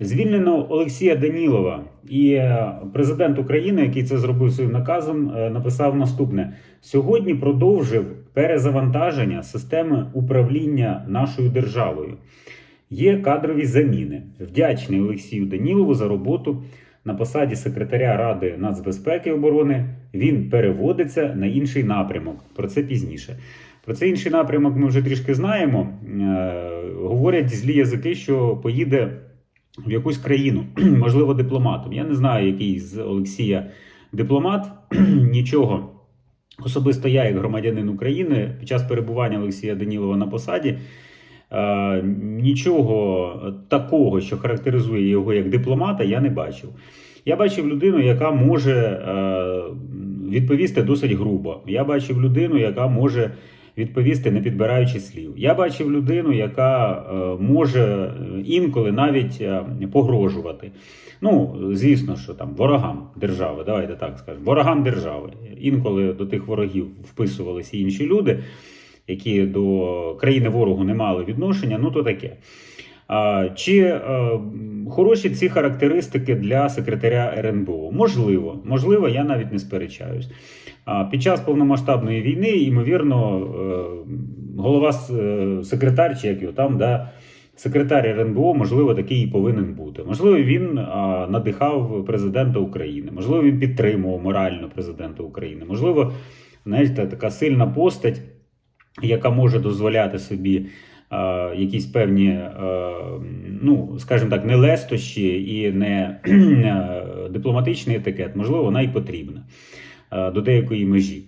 Звільнено Олексія Данілова і е, президент України, який це зробив своїм наказом, е, написав наступне: сьогодні продовжив перезавантаження системи управління нашою державою. Є кадрові заміни. Вдячний Олексію Данілову за роботу на посаді секретаря Ради нацбезпеки і оборони. Він переводиться на інший напрямок. Про це пізніше. Про цей інший напрямок ми вже трішки знаємо. Е, Говорять злі язики, що поїде в якусь країну, можливо, дипломатом. Я не знаю, який з Олексія дипломат. Нічого. Особисто я, як громадянин України, під час перебування Олексія Данілова на посаді, е, нічого такого, що характеризує його як дипломата, я не бачив. Я бачив людину, яка може е, відповісти досить грубо. Я бачив людину, яка може відповісти, не підбираючи слів. Я бачив людину, яка е, може е, інколи навіть е, погрожувати. Ну, звісно, що там ворогам держави, давайте так скажемо, ворогам держави. Інколи до тих ворогів вписувалися інші люди, які до країни ворогу не мали відношення. Ну, то таке. Чи е, хороші ці характеристики для секретаря РНБО? Можливо, можливо, я навіть не сперечаюсь. Під час повномасштабної війни, ймовірно, е, голова е, секретар, чи як його там, да, секретар РНБО, можливо, такий і повинен бути. Можливо, він надихав президента України, можливо, він підтримував морально президента України. Можливо, знаєте, така сильна постать, яка може дозволяти собі якісь певні, е, ну, скажімо так, не лестощі і не е, дипломатичний етикет, можливо, вона і потрібна е, до деякої межі.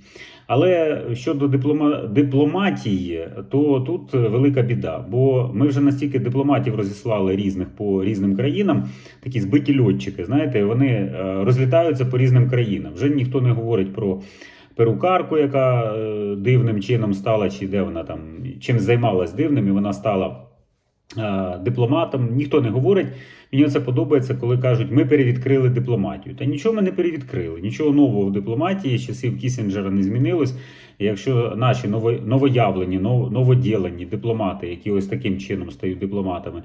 Але щодо диплома... дипломатії, то тут велика біда, бо ми вже настільки дипломатів розіслали різних по різним країнам, такі збиті льотчики, знаєте, вони е, розлітаються по різним країнам. Вже ніхто не говорить про перукарку, яка е, дивним чином стала, чи де вона там чим займалась дивним, і вона стала е, дипломатом. Ніхто не говорить. Мені це подобається, коли кажуть, ми перевідкрили дипломатію. Та нічого ми не перевідкрили, нічого нового в дипломатії з часів Кісінджера не змінилось. І якщо наші ново- новоявлені, новоділені дипломати, які ось таким чином стають дипломатами,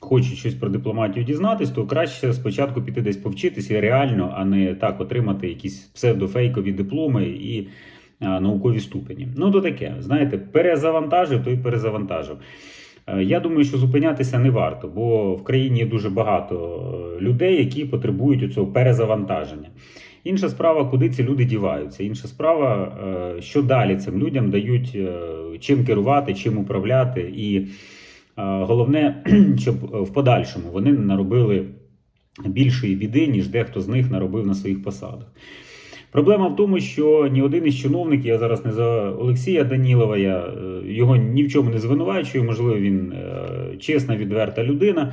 хочуть щось про дипломатію дізнатись, то краще спочатку піти десь повчитися реально, а не так отримати якісь псевдофейкові дипломи і а, наукові ступені. Ну, то таке, знаєте, перезавантажив, то й перезавантажив. Е, Я думаю, що зупинятися не варто, бо в країні є дуже багато е, людей, які потребують цього перезавантаження. Інша справа, куди ці люди діваються. Інша справа, е, що далі цим людям дають чим керувати, чим управляти. І головне, щоб в подальшому вони наробили більшої біди, ніж дехто з них наробив на своїх посадах. Проблема в тому, що ні один із чиновників, я зараз не за Олексія Данілова, я е, його ні в чому не звинувачую, можливо, він е, чесна, відверта людина.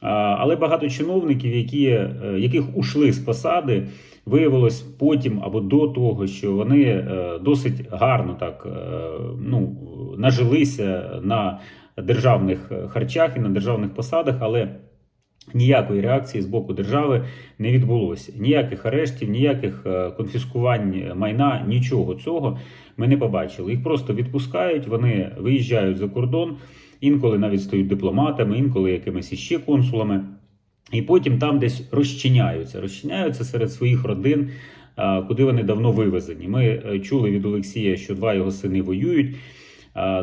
Але багато чиновників, які, е, яких ушли з посади, виявилось потім або до того, що вони е, досить гарно так е, ну, нажилися на державних харчах і на державних посадах, але ніякої реакції з боку держави не відбулося. Ніяких арештів, ніяких е, конфіскувань майна, нічого цього ми не побачили. Їх просто відпускають, вони виїжджають за кордон, інколи навіть стають дипломатами, інколи якимись іще консулами. І потім там десь розчиняються, розчиняються серед своїх родин, куди вони давно вивезені. Ми е, чули від Олексія, що два його сини воюють,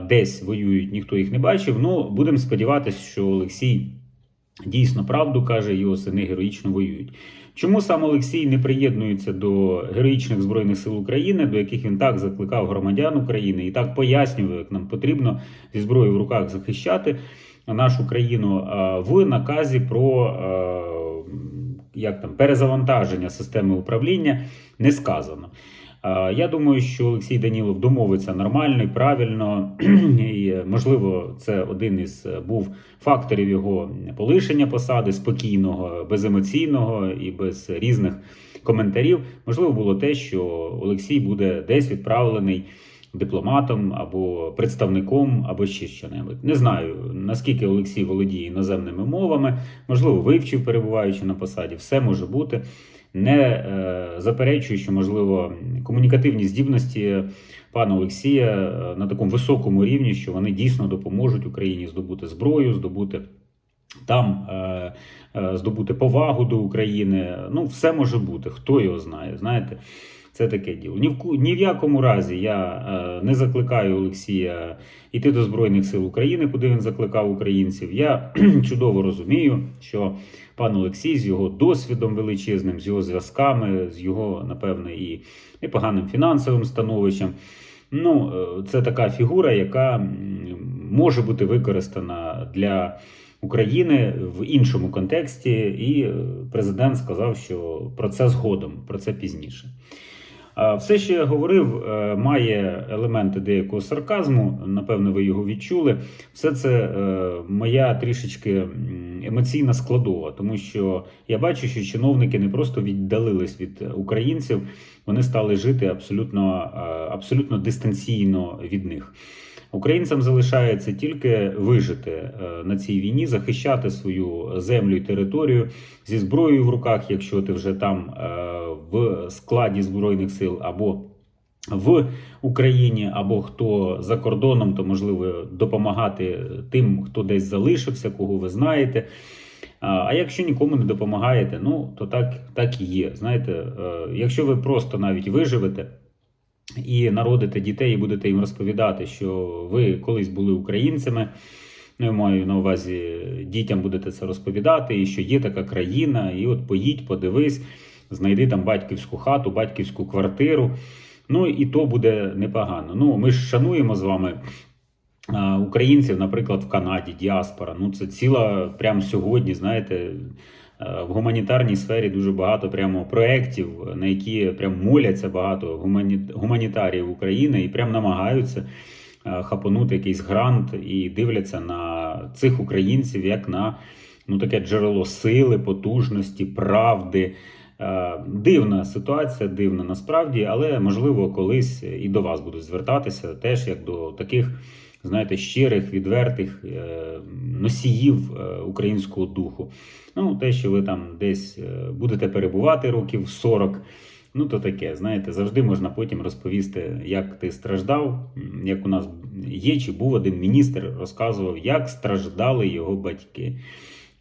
десь воюють, ніхто їх не бачив. Ну, будемо сподіватися, що Олексій дійсно правду каже, його сини героїчно воюють. Чому сам Олексій не приєднується до героїчних збройних сил України, до яких він так закликав громадян України і так пояснював, як нам потрібно зі зброєю в руках захищати нашу країну в наказі про е, як там перезавантаження системи управління не сказано. А, Я думаю, що Олексій Данілов домовиться нормально і правильно, і можливо, це один із е, був факторів його полишення посади спокійного, беземоційного і без різних коментарів. Можливо, було те, що Олексій буде десь відправлений дипломатом або представником, або ще що-небудь. Не знаю наскільки Олексій володіє іноземними мовами, можливо, вивчив, перебуваючи на посаді, все може бути. Не е, заперечую, що можливо комунікативні здібності пана Олексія е, на такому високому рівні, що вони дійсно допоможуть Україні здобути зброю, здобути там е, здобути повагу до України. Ну, все може бути, хто його знає. Знаєте, це таке діло. Ні в, ні в якому разі я е, не закликаю Олексія йти до Збройних сил України, куди він закликав українців. Я чудово розумію, що пан Олексій з його досвідом величезним, з його зв'язками, з його, напевне, і непоганим фінансовим становищем. Ну, е, це така фігура, яка може бути використана для України в іншому контексті, і е, президент сказав, що про це згодом, про це пізніше. А Все, що я говорив, е, має елементи деякого сарказму. Напевно, ви його відчули. Все це е, моя трішечки емоційна складова, тому що я бачу, що чиновники не просто віддалились від українців, вони стали жити абсолютно, е, абсолютно дистанційно від них. Українцям залишається тільки вижити е, на цій війні, захищати свою землю і територію зі зброєю в руках, якщо ти вже там е, в складі збройних сил або в Україні, або хто за кордоном, то можливо допомагати тим, хто десь залишився, кого ви знаєте. А а якщо нікому не допомагаєте, ну то так, так і є. Знаєте, е, якщо ви просто навіть виживете і народите дітей, і будете їм розповідати, що ви колись були українцями. Ну, я маю на увазі, дітям будете це розповідати, і що є така країна, і от поїдь, подивись, знайди там батьківську хату, батьківську квартиру. Ну і то буде непогано. Ну, ми ж шануємо з вами українців, наприклад, в Канаді, діаспора. Ну, це ціла прямо сьогодні, знаєте. Е, В гуманітарній сфері дуже багато прямо проєктів, на які прям моляться багато гумані- гуманітаріїв України і прям намагаються е, хапанути якийсь грант і дивляться на цих українців як на ну, таке джерело сили, потужності, правди. Е, Дивна ситуація, дивна насправді, але можливо колись і до вас будуть звертатися теж як до таких, знаєте, щирих, відвертих е, носіїв е, українського духу. Ну, те, що ви там десь е, будете перебувати років 40, ну то таке, знаєте, завжди можна потім розповісти, як ти страждав. Як у нас є чи був один міністр, розказував, як страждали його батьки.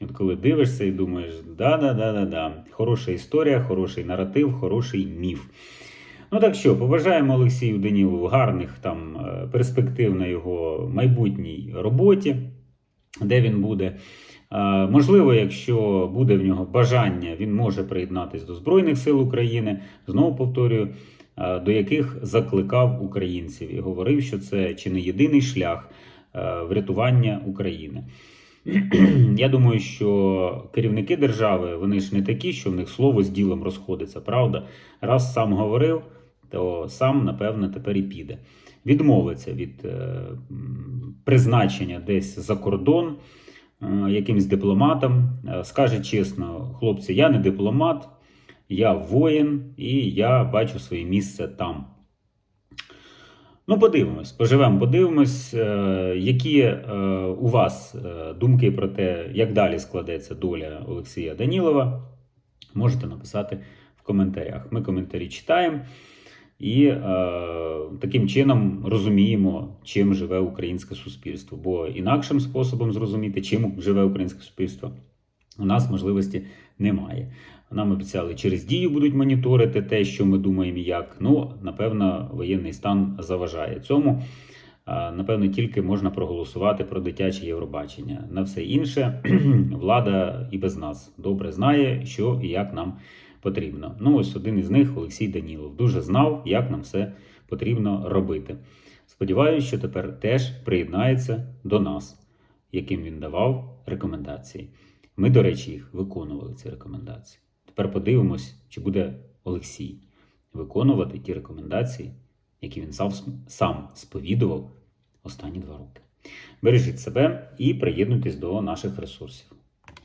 От коли дивишся і думаєш, да-да-да-да-да, хороша історія, хороший наратив, хороший міф. Ну так що, побажаємо Олексію Данілову гарних там е, перспектив на його майбутній роботі, де він буде. Е, Можливо, якщо буде в нього бажання, він може приєднатися до Збройних сил України. Знову повторюю, е, до яких закликав українців і говорив, що це чи не єдиний шлях врятування України. Я думаю, що керівники держави вони ж не такі, що в них слово з ділом розходиться, правда? Раз сам говорив, то сам, напевно, тепер і піде. Відмовиться від е, призначення десь за кордон е, якимсь дипломатом. Е, Скаже чесно, хлопці, я не дипломат, я воїн і я бачу своє місце там. Ну, подивимось, поживемо, подивимось, які у вас думки про те, як далі складеться доля Олексія Данілова. Можете написати в коментарях. Ми коментарі читаємо і е, таким чином розуміємо, чим живе українське суспільство. Бо інакшим способом зрозуміти, чим живе українське суспільство, у нас можливості немає. Нам обіцяли, через дію будуть моніторити те, що ми думаємо, як. Ну, напевно, воєнний стан заважає цьому. Напевно, тільки можна проголосувати про дитяче Євробачення. На все інше влада і без нас добре знає, що і як нам потрібно. Ну, ось один із них, Олексій Данілов, дуже знав, як нам все потрібно робити. Сподіваюся, що тепер теж приєднається до нас, яким він давав рекомендації. Ми, до речі, їх виконували ці рекомендації. Тепер подивимось, чи буде Олексій виконувати ті рекомендації, які він сам, сам сповідував останні два роки. Бережіть себе і приєднуйтесь до наших ресурсів.